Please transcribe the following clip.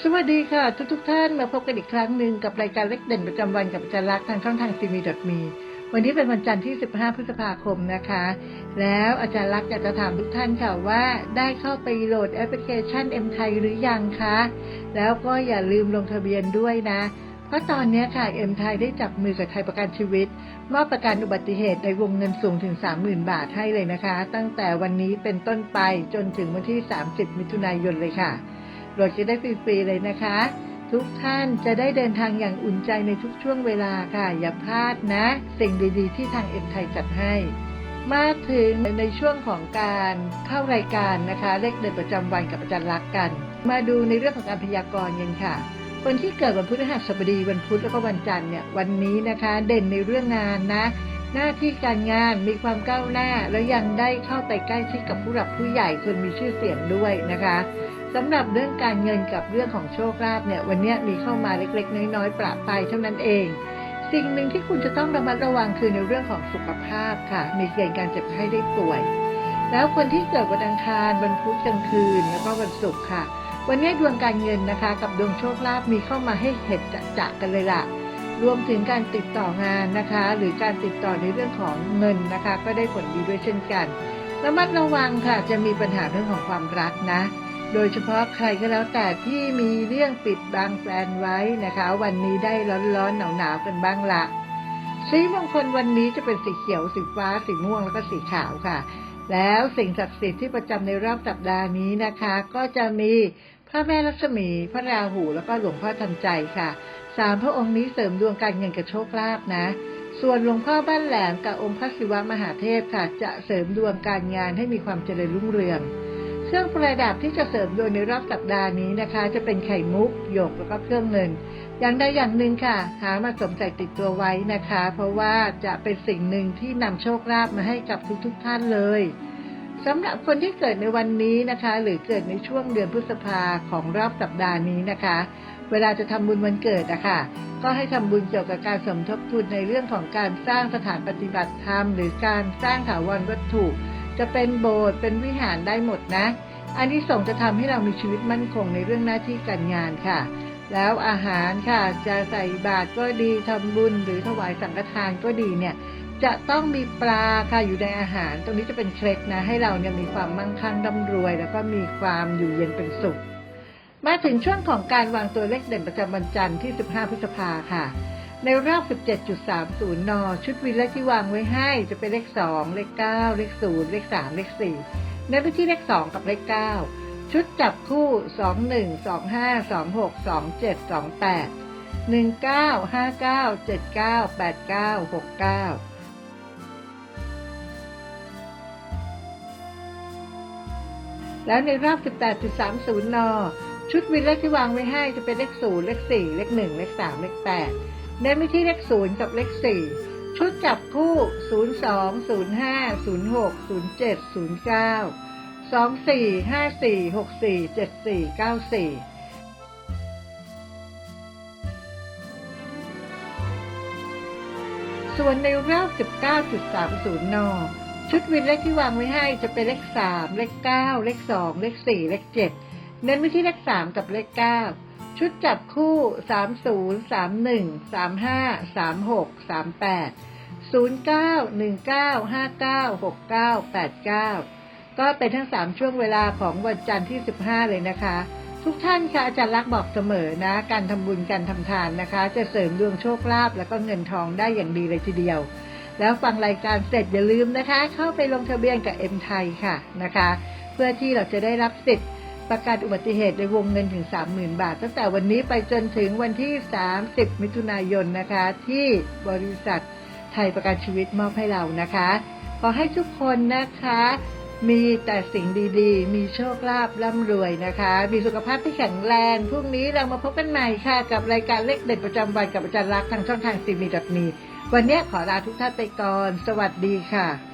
สวัสดีค่ะ ทุกทุกท่านมาพบกันอีกครั้งหนึ่งกับรายการเล็กเด่นประจำวันกับอาจารย์ลักทางช่องทางซีมีดมีวันนี้เป็นวันจันทร์ที่ 15 พฤษภาคมนะคะ แล้วอาจารย์ลักอยากจะถามทุกท่านค่ะว่าได้เข้าไปโหลดแอปพลิเคชัน M ไทยหรือยังคะ แล้วก็อย่าลืมลงทะเบียนด้วยนะเพราะตอนนี้ค่ะ M ไทยได้จับมือกับไทยประกันชีวิตมอบประกันอุบัติเหตุในวงเงินสูงถึง 30,000 บาทให้เลยนะคะ ตั้งแต่วันนี้เป็นต้นไปจนถึงวันที่ 30 มิถุนายนเลยค่ะ โหลดจะได้ฟรีๆเลยนะคะ ทุกท่านจะได้เดินทางอย่างอุ่นใจในทุกช่วงเวลาค่ะ อย่าพลาดนะ สิ่งดีๆ ที่ทางเอ็มไทยจัดให้ มาถึงในช่วงของการเข้ารายการนะคะ เลขเด็ดประจำวันกับอาจารย์ลักกัน มาดูในเรื่องของการพยากรณ์กันค่ะคนที่เกิดวันพฤหัสบดีวันพุธแล้วก็วันจันทร์เนี่ยวันนี้นะคะ เด่นในเรื่องงานนะ หน้าที่การงานมีความก้าวหน้า แล้วยังได้เข้าไปใกล้ชิดกับผู้หลักผู้ใหญ่คนมีชื่อเสียงด้วยนะคะ สำหรับเรื่องการเงินกับเรื่องของโชคลาภเนี่ย วันนี้มีเข้ามาเล็กๆ น้อยๆประปรายเท่านั้นเอง สิ่งหนึ่งที่คุณจะต้องระมัดระวังคือในเรื่องของสุขภาพค่ะ มีเกณฑ์การเจ็บไข้ได้ป่วย แล้วคนที่เกิดวันอังคารวันพุธกลางคืนแล้วก็วันศุกร์ค่ะ วันนี้ดวงการเงินนะคะ กับดวงโชคลาภมีเข้ามาให้เห็นจะๆกันเลยล่ะรวมถึงการติดต่องานนะคะ หรือการติดต่อในเรื่องของเงินนะคะ ก็ได้ผลดีด้วยเช่นกันระมัดระวังค่ะจะมีปัญหาเรื่องของความรักนะ โดยเฉพาะใครก็แล้วแต่ที่มีเรื่องปิดบังแฟนไว้นะคะ วันนี้ได้ร้อนๆหนาวๆกันบ้างละสีมงคลวันนี้จะเป็นสีเขียวสีฟ้าสีม่วงแล้วก็สีขาวค่ะ แล้วสิ่งศักดิ์สิทธิ์ที่ประจำในรอบสัปดาห์นี้นะคะ ก็จะมีพระแม่ลักษมี พระราหูแล้วก็หลวงพ่อทันใจค่ะสามพระองค์นี้เสริมดวงการเงินกับโชคลาภนะ ส่วนหลวงพ่อบ้านแหลมกับองค์พระศิวะมหาเทพค่ะ จะเสริมดวงการงานให้มีความเจริญรุ่งเรือง เครื่องประดับที่จะเสริมดวงในรอบสัปดาห์นี้นะคะ จะเป็นไข่มุกหยกแล้วก็เครื่องเงิน อย่างใดอย่างหนึ่งค่ะ หามาสมใส่ติดตัวไว้นะคะ เพราะว่าจะเป็นสิ่งหนึ่งที่นำโชคลาภมาให้กับทุกๆทท่านเลยสำหรับคนที่เกิดในวันนี้นะคะ หรือเกิดในช่วงเดือนพฤษภาของรอบสัปดาห์นี้นะคะ เวลาจะทำบุญวันเกิดอะค่ะก็ให้ทำบุญเกี่ยวกับการสมทบทุนในเรื่องของการสร้างสถานปฏิบัติธรรม หรือการสร้างถาวรวัตถุ จะเป็นโบสถ์เป็นวิหารได้หมดนะ อันนี้ส่งจะทำให้เรามีชีวิตมั่นคงในเรื่องหน้าที่การงานค่ะ แล้วอาหารค่ะจะใส่บาตรก็ดีทำบุญหรือถวายสังฆทานก็ดีเนี่ยจะต้องมีปลาค่ะอยู่ในอาหาร ตรงนี้จะเป็นเคล็ดนะ ให้เราเนี่ยมีความมั่งคั่งร่ำรวย แล้วก็มีความอยู่เย็นเป็นสุข มาถึงช่วงของการวางตัวเลขเด่นประจำวันจันทร์ที่ 15 พฤษภาค่ะ ในรอบ 17.30 น ชุดวินเลขที่วางไว้ให้จะเป็นเลข 2 เลข 9 เลข 0 เลข 3 เลข 4 ในพื้นที่เลข 2 กับเลข 9 ชุดจับคู่ 21 25 26 27 28 19 59 79 89 69แล้วในรอบ 18.30 น ชุดวินเลขที่วางไว้ให้จะเป็นเลข 0 เลข 4 เลข 1 เลข 3 เลข 8 เน้นไปที่เลข0กับเลข4ชุดจับคู่ 02 05 06 07 09 24 54 64 74 94ส่วนในรอบ 19.30 น ชุดวินเลขที่วางไว้ให้จะเป็นเลข 3 เลข 9 เลข 2 เลข 4 เลข 7 เน้นไปที่เลข 3 กับเลข 9 ชุดจับคู่ 30 31 35 36 38 09 19 59 69 89 ก็เป็นทั้ง 3 ช่วงเวลาของวันจันทร์ที่ 15 เลยนะคะ ทุกท่านค่ะอาจารย์รักบอกเสมอนะ การทำบุญการทำทานนะคะ จะเสริมดวงโชคลาภแล้วก็เงินทองได้อย่างดีเลยทีเดียว แล้วฟังรายการเสร็จอย่าลืมนะคะ เข้าไปลงทะเบียนกับเอ็มไทยค่ะนะคะ เพื่อที่เราจะได้รับสิทธิ์ ประกันอุบัติเหตุในวงเงินถึง 30,000 บาท ตั้งแต่วันนี้ไปจนถึงวันที่ 30 มิถุนายนนะคะ ที่บริษัทไทยประกันชีวิตมอบให้เรานะคะ ขอให้ทุกคนนะคะ มีแต่สิ่งดีๆ มีโชคลาภร่ำรวยนะคะ มีสุขภาพที่แข็งแรงพรุ่งนี้เรามาพบกันใหม่ค่ะ กับรายการเลขเด็ดประจำวันกับอาจารย์รักทางช่องทางซีมีดมีวันนี้ขอลาทุกท่านไปก่อน สวัสดีค่ะ